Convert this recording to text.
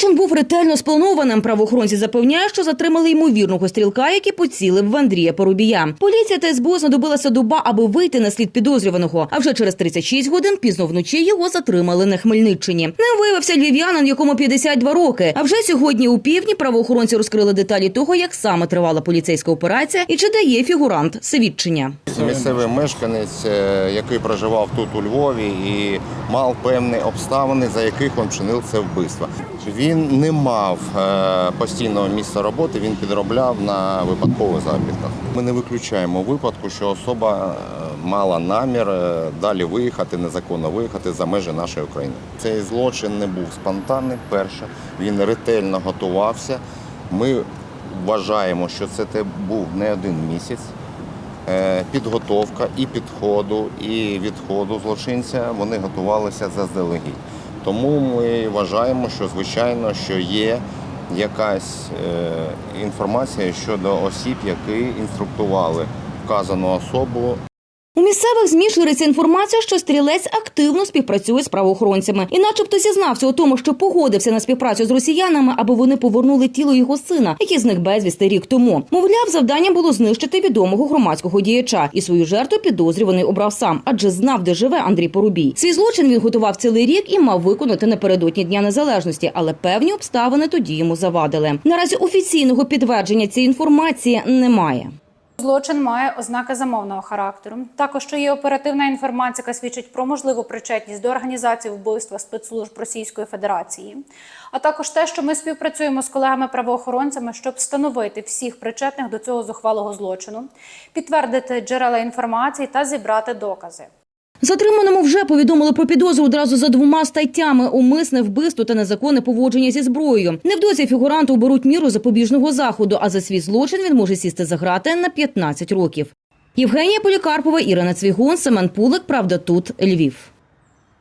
Злочин був ретельно спланованим. Правоохоронці запевняють, що затримали ймовірного стрілка, який поцілив в Андрія Порубія. Поліція та СБУ знадобилася доба, аби вийти на слід підозрюваного. А вже через 36 годин пізно вночі його затримали на Хмельниччині. Ним виявився львів'янин, якому 52 роки. А вже сьогодні у півдні правоохоронці розкрили деталі того, як саме тривала поліцейська операція і чи дає фігурант свідчення. Місцевий мешканець, е, який проживав тут у Львові і мав певні обставини, за яких він вчинив це вбивство. Він не мав е, постійного місця роботи, він підробляв на випадкових заробітках. Ми не виключаємо випадку, що особа е, мала намір е, далі виїхати, незаконно виїхати за межі нашої України. Цей злочин не був спонтанний. Перше, він ретельно готувався. Ми вважаємо, що це був не один місяць. Підготовка і підходу, і відходу злочинця вони готувалися заздалегідь. Тому ми вважаємо, що звичайно, що є якась е, інформація щодо осіб, які інструктували вказану особу У місцевих ЗМІ шириться інформація, що стрілець активно співпрацює з правоохоронцями і, начебто, зізнався у тому, що погодився на співпрацю з росіянами, аби вони повернули тіло його сина, який зник безвісти рік тому. Мовляв, завданням було знищити відомого громадського діяча, і свою жертву підозрюваний обрав сам, адже знав, де живе Андрій Порубій. Свій злочин він готував цілий рік і мав виконати напередодні дня незалежності, але певні обставини тоді йому завадили. Наразі офіційного підтвердження цієї інформації немає. Злочин має ознаки замовного характеру. Також що є оперативна інформація, яка свідчить про можливу причетність до організації вбивства спецслужб Російської Федерації, а також те, що ми співпрацюємо з колегами-правоохоронцями, щоб встановити всіх причетних до цього зухвалого злочину, підтвердити джерела інформації та зібрати докази. Затриманому вже повідомили про підозру одразу за двома статтями: умисне вбивство та незаконне поводження зі зброєю. Невдовзі фігуранту оберуть міру запобіжного заходу, а за свій злочин він може сісти за грати на 15 років. Євгенія Полікарпова, Ірина Цвігун, Семен Пулик. Правда, тут Львів.